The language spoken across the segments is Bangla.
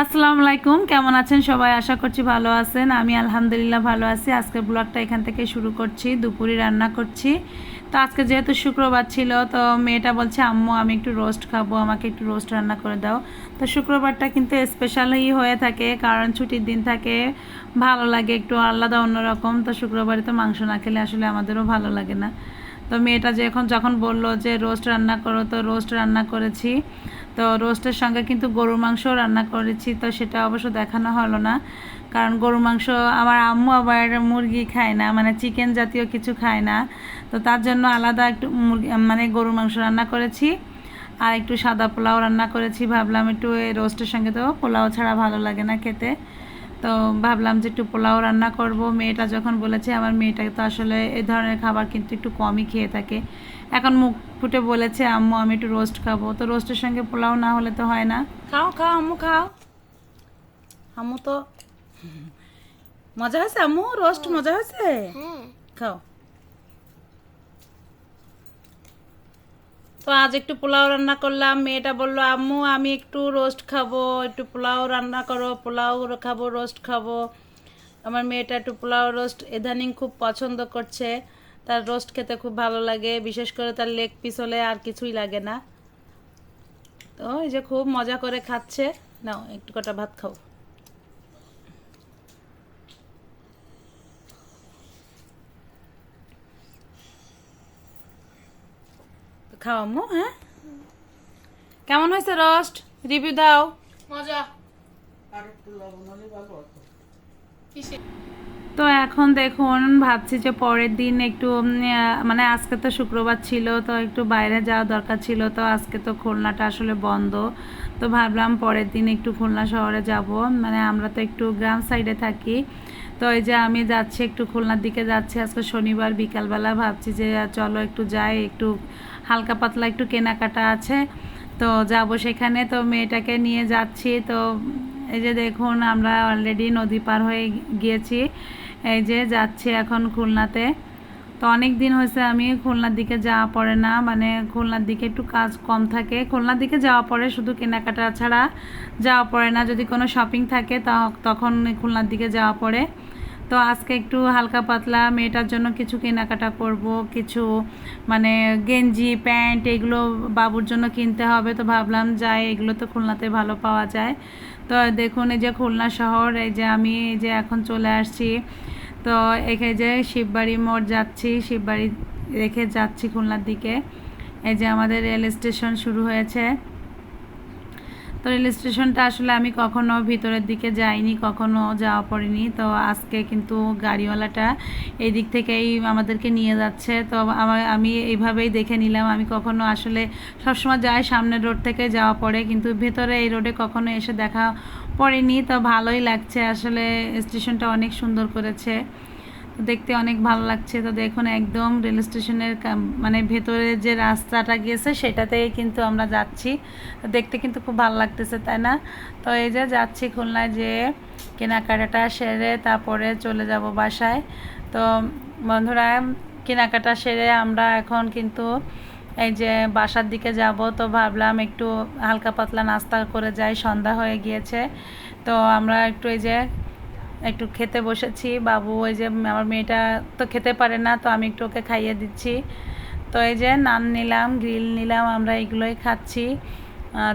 আসসালামু আলাইকুম, কেমন আছেন সবাই? আশা করছি ভালো আছেন। আমি আলহামদুলিল্লাহ ভালো আছি। আজকের ব্লগটা এখান থেকে শুরু করছি, দুপুরে রান্না করছি। তো আজকে যেহেতু শুক্রবার ছিল, তো মেয়েটা বলছে, আম্মু, আমি একটু রোস্ট খাব, আমাকে একটু রোস্ট রান্না করে দাও। তো শুক্রবারটা কিন্তু স্পেশালই হয়ে থাকে, কারণ ছুটির দিন থাকে, ভালো লাগে একটু আলাদা, অন্যরকম। তো শুক্রবারে তো মাংস না খেলে আসলে আমাদেরও ভালো লাগে না। তো মেয়েটা যে এখন যখন বলল যে, রোস্ট রান্না করো, তো রোস্ট রান্না করেছি। তো রোস্টের সঙ্গে কিন্তু গরুর মাংস রান্না করেছি, তো সেটা অবশ্য দেখানো হলো না। কারণ গরু মাংস আমার আম্মু আবার মুরগি খায় না মানে চিকেন জাতীয় কিছু খায় না। তো তার জন্য আলাদা একটু মুরগি মানে গরুর মাংস রান্না করেছি। আর একটু সাদা পোলাও রান্না করেছি, ভাবলাম একটু রোস্টের সঙ্গে তো পোলাও ছাড়া ভালো লাগে না খেতে। তো ভাবলাম যে একটু পোলাও রান্না করব। মেয়েটা যখন বলেছে আমার মেয়েটা তো আসলে এই ধরনের খাবার কিন্তু একটু কমই খেয়ে থাকে। এখন মুখ ফুটে বলেছে আম্মু আমি একটু রোস্ট খাব। তো রোস্টের সঙ্গে পোলাও না হলে তো হয় না। খাও খাও আম্মু খাও। আম্মু তো মজা হয়েছে আম্মু? রোস্ট মজা হয়েছে? হ্যাঁ। খাও। তো আজ একটু পোলাও রান্না করলাম। মেয়েটা বলল, আম্মু, আমি একটু রোস্ট খাব। একটু পোলাও রান্না করো, পোলাও খাব, রোস্ট খাব। আমার মেয়েটা একটু পোলাও রোস্ট ইদানিং খুব পছন্দ করছে। তার রোস্ট খেতে খুব ভালো লাগে। বিশেষ করে তার লেগ পিস হলে আর কিছুই লাগে না। তো এই যে খুব মজা করে খাচ্ছে। নাও, একটু কটা ভাত খাও। খাও আম্মু হ্যাঁ? কেমন হয়েছে রোস্ট? রিভিউ দাও। মজা। তো এখন দেখুন ভাবছি যে পরের দিন একটু মানে আজকে তো শুক্রবার ছিল তো একটু বাইরে যাওয়া দরকার ছিল তো আজকে তো খুলনাটা আসলে বন্ধ। তো ভাবলাম পরের দিন একটু খুলনা শহরে যাব। মানে আমরা তো একটু গ্রাম সাইডে থাকি। তো এই যে আমি যাচ্ছি একটু খুলনার দিকে যাচ্ছি। আজকে শনিবার বিকালবেলা ভাবছি যে চলো একটু যাই একটু হালকা পাতলা একটু কেনাকাটা আছে। তো যাব সেখানে। তো মেয়েটাকে নিয়ে যাচ্ছি। তো এই যে দেখুন, আমরা অলরেডি নদী পার হয়ে গিয়েছি। এই যে যাচ্ছি এখন খুলনাতে। তো অনেক দিন হয়েছে আমি খুলনার দিকে যাওয়া পড়ে না। মানে খুলনার দিকে একটু কাজ কম থাকে। খুলনার দিকে যাওয়া পড়ে, শুধু কেনাকাটা ছাড়া যাওয়া পড়ে না। যদি কোনো শপিং থাকে তখন খুলনার দিকে যাওয়া পড়ে। তো আজকে একটু হালকা পাতলা মেয়েটার জন্য কিছু কেনাকাটা করব, কিছু মানে গেঞ্জি, প্যান্ট এগুলো বাবুর জন্য কিনতে হবে। তো ভাবলাম যাই, এগুলো তো খুলনাতে ভালো পাওয়া যায়। তো দেখুন, এই যে খুলনা শহর, এই যে আমি এই যে এখন চলে আসছি। তো এখানে যে শিববাড়ি মোড় যাচ্ছি, শিববাড়ি রেখে যাচ্ছি খুলনার দিকে। এই যে আমাদের রেল স্টেশন শুরু হয়েছে। তো রেল স্টেশনটা আসলে আমি কখনো ভিতরের দিকে যাইনি, কখনো যাওয়া পড়িনি। তো আজকে কিন্তু গাড়িওয়ালাটা এই দিক থেকেই আমাদেরকে নিয়ে যাচ্ছে। তো আমি এইভাবেই দেখে নিলাম, আমি কখনো আসলে সবসময় যাই সামনের রোড থেকে যাওয়া পড়ে, কিন্তু ভেতরে এই রোডে কখনো এসে দেখা পড়েনি। তো ভালোই লাগছে, আসলে স্টেশনটা অনেক সুন্দর করেছে। দেখতে অনেক ভালো লাগছে। তো দেখুন, একদম রেল স্টেশনের মানে ভেতরে যে রাস্তাটা গিয়েছে, সেটাতেই কিন্তু আমরা যাচ্ছি। দেখতে কিন্তু খুব ভালো লাগতেছে, তাই না? তো এই যে যাচ্ছি খুলনায় যে কেনাকাটাটা সেরে তারপরে চলে যাব বাসায়। তো বন্ধুরা, কেনাকাটা সেরে আমরা এখন কিন্তু এই যে বাসার দিকে যাব। তো ভাবলাম একটু হালকা পাতলা নাস্তা করে যাই, সন্ধ্যা হয়ে গিয়েছে। তো আমরা একটু এই যে একটু খেতে বসেছি। বাবু ওই যে আমার মেয়েটা তো খেতে পারে না, তো আমি একটু ওকে খাইয়ে দিচ্ছি। তো এই যে নান নিলাম, গ্রিল নিলাম, আমরা এগুলোই খাচ্ছি।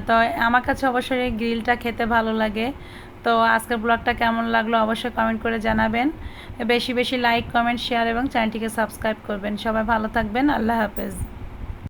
তো আমার কাছে অবশ্যই গ্রিলটা খেতে ভালো লাগে। তো আজকের ব্লগটা কেমন লাগল অবশ্যই কমেন্ট করে জানাবেন। বেশি বেশি লাইক কমেন্ট শেয়ার এবং চ্যানেলটিকে সাবস্ক্রাইব করবেন। সবাই ভালো থাকবেন, আল্লাহ হাফেজ।